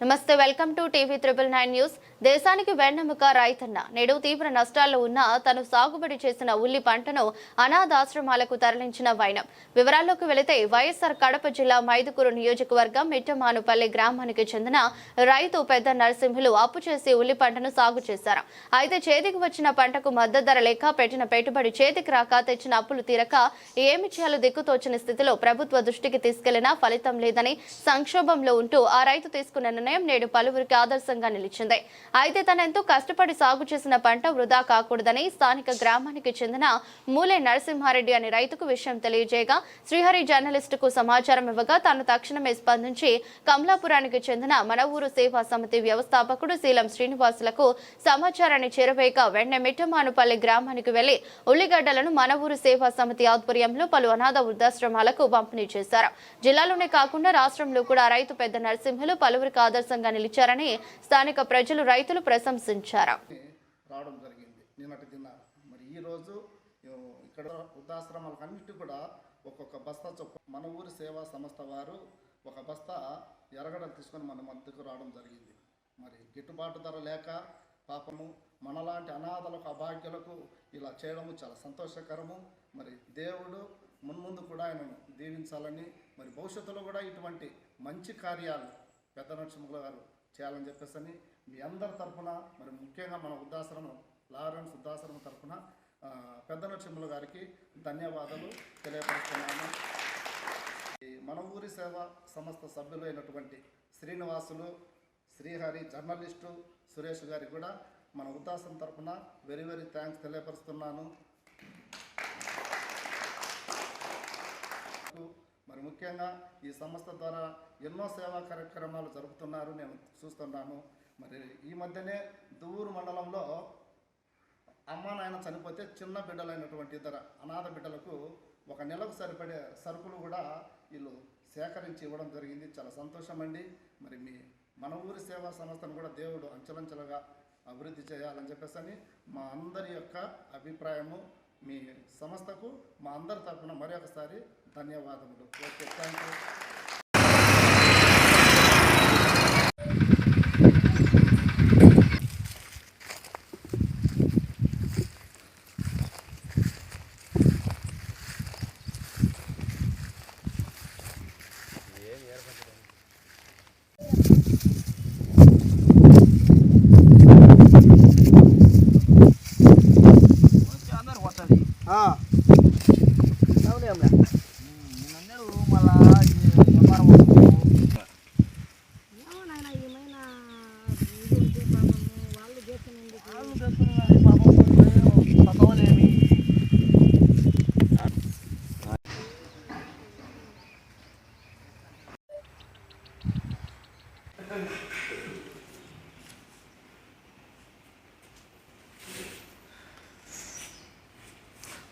నమస్తే welcome to TV triple nine news. దేశానికి వెన్నెముక రైతన్న. నేడు తీవ్ర నష్టాల్లో ఉన్న తను సాగుబడి చేసిన ఉల్లి పంటను అనాథాశ్రమాలకు తరలించిన వైనం. వివరాల్లోకి వెళితే వైఎస్ఆర్ కడప జిల్లా మైదుకూరు నియోజకవర్గం మిట్టమానుపల్లి గ్రామానికి చెందిన రైతు పెద్ద నరసింహులు అప్పు చేసి ఉల్లి పంటను సాగు చేశారు. అయితే చేతికి వచ్చిన పంటకు మద్దతు ధర లేక పెట్టిన పెట్టుబడి చేతికి రాక తెచ్చిన అప్పులు తీరక ఏమి చేయాలో దిక్కుతోచిన స్థితిలో ప్రభుత్వ దృష్టికి తీసుకెళ్ళినా ఫలితం లేదని సంక్షోభంలో ఉంటూ ఆ రైతు తీసుకున్న నిర్ణయం నేడు పలువురికి ఆదర్శంగా నిలిచింది. అయితే తన ఎంతో కష్టపడి సాగు చేసిన పంట వృధా కాకూడదని స్థానిక గ్రామానికి చెందిన మూలే నరసింహారెడ్డి అనే రైతుకు విషయం తెలియజేయగా శ్రీహరి జర్నలిస్టుకు సమాచారం ఇవ్వగా తాను తక్షణమే స్పందించి కమలాపురానికి చెందిన మన ఊరు సేవా సమితి వ్యవస్థాపకుడు శీలం శ్రీనివాసులకు సమాచారాన్ని చేరవేయగా వెంటనే మిట్టమానుపల్లి గ్రామానికి వెళ్ళి ఉల్లిగడ్డలను మన ఊరు సేవా సమితి ఆధ్వర్యంలో పలు అనాథ వృద్ధాశ్రమాలకు పంపిణీ చేశారు. జిల్లాలోనే కాకుండా రాష్ట్రంలో కూడా రైతు పెద్ద నరసింహులు పలువురికి ఆదర్శంగా నిలిచారని స్థానిక ప్రజలు రైతులు ప్రశంసించారు. రావడం జరిగింది. నిన్నటి దిన మరి ఈరోజు ఇక్కడ వృద్ధాశ్రమాలకన్నిటి కూడా ఒక్కొక్క బస్తా చొప్పు మన ఊరి సేవా సంస్థ వారు ఒక బస్తా ఎరగడం తీసుకొని మన మద్దతుకు రావడం జరిగింది. మరి గిట్టుబాటు ధర లేక పాపము మనలాంటి అనాథలకు అభాగ్యులకు ఇలా చేయడము చాలా సంతోషకరము. మరి దేవుడు మున్ముందు కూడా ఆయనను దీవించాలని మరి భవిష్యత్తులో కూడా ఇటువంటి మంచి కార్యాలు పెద్ద నరసింహుల గారు చేయాలని చెప్పేసి అని మీ అందరి తరఫున మరి ముఖ్యంగా మన వృద్ధాశ్రమం లారెన్స్ వృద్ధాశ్రమం తరఫున పెద్ద నరసింహుల గారికి ధన్యవాదాలు తెలియపరుస్తున్నాను. ఈ మన ఊరి సేవ సంస్థ సభ్యులు అయినటువంటి శ్రీనివాసులు శ్రీహరి జర్నలిస్టు సురేష్ గారికి కూడా మన ఉద్దాసం తరఫున వెరీ వెరీ థ్యాంక్స్ తెలియపరుస్తున్నాను. మరి ముఖ్యంగా ఈ సంస్థ ద్వారా ఎన్నో సేవా కార్యక్రమాలు జరుపుతున్నారు నేను చూస్తున్నాను. మరి ఈ మధ్యనే దూరు మండలంలో అమ్మ నాయన చనిపోతే చిన్న బిడ్డలైనటువంటి ఇద్దరు అనాథ బిడ్డలకు ఒక నెలకు సరిపడే సరుకులు కూడా వీళ్ళు సేకరించి ఇవ్వడం జరిగింది. చాలా సంతోషం అండి మరి మీ మన ఊరి సేవా సంస్థను కూడా దేవుడు అంచెలంచెలుగా అభివృద్ధి చేయాలని చెప్పేసి మా అందరి యొక్క అభిప్రాయము. మీ సంస్థకు మా అందరి తరఫున మరొకసారి ధన్యవాదములు. Okay thank you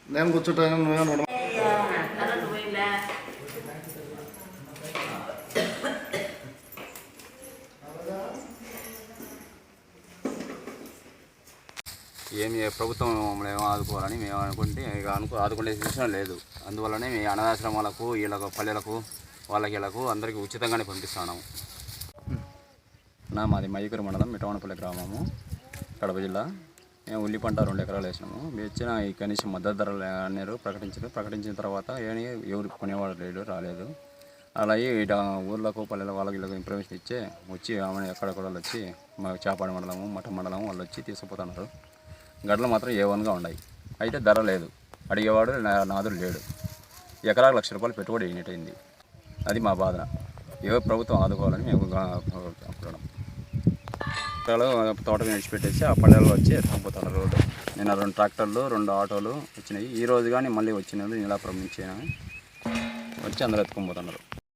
నేను కూర్చుంటాను నువ్వే ఏమి ప్రభుత్వం మమ్మల్ని ఏమో ఆదుకోవాలని మేము అనుకుంటే ఇక అనుకో ఆదుకునే విషయం లేదు. అందువల్లనే మీ అనాథాశ్రమాలకు వీళ్ళకు పల్లెలకు వాళ్ళకి వీళ్ళకు అందరికీ ఉచితంగానే పంపిస్తున్నాము. నా మాది మైకూరు మండలం మిటవనపల్లి గ్రామము కడప జిల్లా. మేము ఉల్లి పంట రెండు ఎకరాలు వేసినాము. మేము ఇచ్చిన ఈ కనీసం మద్దతు ధరలు అన్నారు ప్రకటించారు ప్రకటించిన తర్వాత ఏమి ఎవరు కొనేవాడు లేడు రాలేదు. అలాగే ఇట ఊర్లకు పల్లెల వాళ్ళకి వీళ్ళకి ఇన్ఫర్మేషన్ ఇచ్చే వచ్చి ఆమె ఎక్కడెక్కడ వాళ్ళు వచ్చి మా చేపాడి మండలము మఠ మండలం వాళ్ళు వచ్చి తీసుకుపోతున్నారు. గడ్డలు మాత్రం ఏ వన్గా ఉన్నాయి అయితే ధర లేదు. అడిగేవాడు నా- నాదుడు లేడు. ఎకరాకు లక్ష రూపాయలు పెట్టుబడి అయినట్టయింది అది మా బాధ. ఏ ప్రభుత్వం ఆదుకోవాలని మేము గా- అనుకుంటున్నాం ఎకరాలు తోట విడిచిపెట్టేసి ఆ పల్లెల్లో వచ్చి ఎత్తుకుపోతున్నారు రోడ్డు నిన్న రెండు ట్రాక్టర్లు రెండు ఆటోలు వచ్చినాయి. ఈ రోజు కానీ మళ్ళీ వచ్చినాయి నీలాపురం నుంచి వచ్చి అందరూ ఎత్తుకొని పోతున్నారు.